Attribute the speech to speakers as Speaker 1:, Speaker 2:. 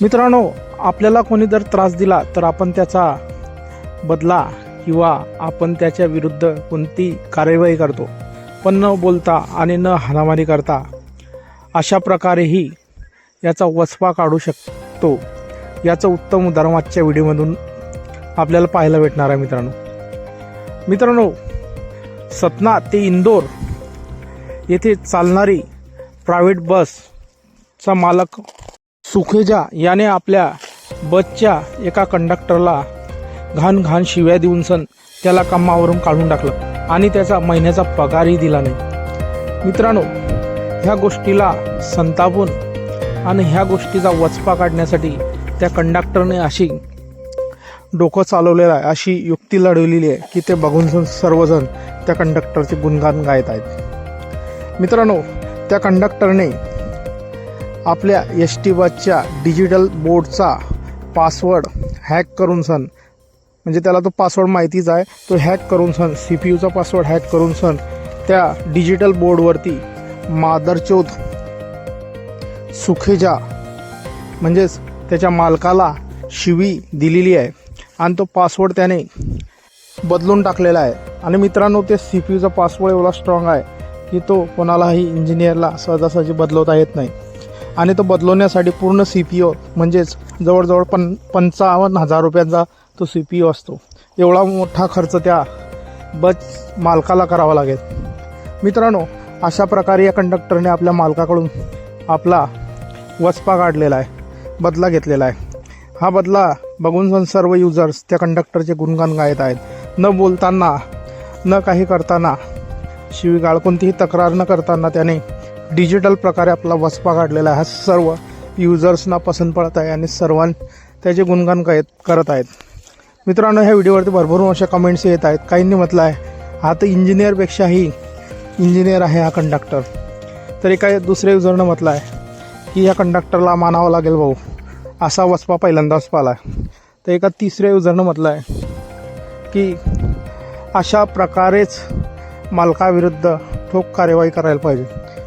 Speaker 1: मित्रांनो आपल्याला कोणी जर त्रास दिला तर आपण त्याचा बदला किंवा आपण त्याच्या विरुद्ध कोणती कार्यवाही करतो. पण न बोलता आणि न हाणामारी करता अशा प्रकारेही याचा वसपा काढू शकतो. याचं उत्तम उदाहरण आजच्या व्हिडिओमधून आपल्याला पाहायला भेटणार आहे मित्रांनो. मित्रांनो सतना ते इंदोर येथे चालणारी प्रायव्हेट बसचा मालक सुखेजा याने आपल्या बसच्या एका कंडक्टरला घाण घाण शिव्या देऊन सण त्याला कामावरून काढून टाकलं आणि त्याचा महिन्याचा पगारही दिला नाही. मित्रांनो ह्या गोष्टीला संतापून आणि ह्या गोष्टीचा वचपा काढण्यासाठी त्या कंडक्टरने अशी डोकं चालवलेलं आहे अशी युक्ती लढवलेली आहे की ते बघून सण सर्वजण त्या कंडक्टरचे गुणगान गायत आहेत. मित्रांनो त्या कंडक्टरने आपल्या एस टी बसच्या डिजिटल बोर्डचा पासवर्ड हॅक करून सण म्हणजे त्याला तो पासवर्ड माहितीच आहे. तो हॅक करून सण सी पी यूचा पासवर्ड हॅक करून सण त्या डिजिटल बोर्डवरती मादरचोद सुखेजा म्हणजेच त्याच्या मालकाला शिवी दिलेली आहे. आणि तो पासवर्ड त्याने बदलून टाकलेला आहे. आणि मित्रांनो ते सी पी यूचा पासवर्ड एवढा स्ट्रॉंग आहे की तो कोणालाही इंजिनियरला सहजासहजी बदलवता येत नाही. आणि तो बदलवण्यासाठी पूर्ण सी पी ओ म्हणजेच जवळजवळ पन पंचावन्न हजार रुपयांचा तो सी पी ओ असतो. एवढा मोठा खर्च त्या बस मालकाला करावा लागेल. मित्रांनो अशा प्रकारे या कंडक्टरने आपल्या मालकाकडून आपला वचपा काढलेला आहे बदला घेतलेला आहे. हा बदला बघून सर्व युजर्स त्या कंडक्टरचे गुणगान गायत आहेत. न बोलताना न काही करताना शिवीगाळ कोणतीही तक्रार न करताना त्याने डिजिटल प्रकारे आपला वसपा काढलेला आहे. हा सर्व युजर्सना पसंत पडत आहे आणि सर्वां त्याचे गुणगान गायत करत आहेत. मित्रांनो ह्या व्हिडिओवरती भरभरून अशा कमेंट्स येत आहेत. काहींनी म्हटलं आहे हा तर इंजिनियरपेक्षाही इंजिनियर आहे हा कंडक्टर तर एका दुसऱ्या युजरनं म्हटलं आहे की ह्या कंडक्टरला मानावं लागेल भाऊ. असा वसपा पहिल्यांदाच पाला तर एका तिसऱ्या युजरनं म्हटलं आहे की अशा प्रकारेच मालकाविरुद्ध ठोक कार्यवाही करायला पाहिजे.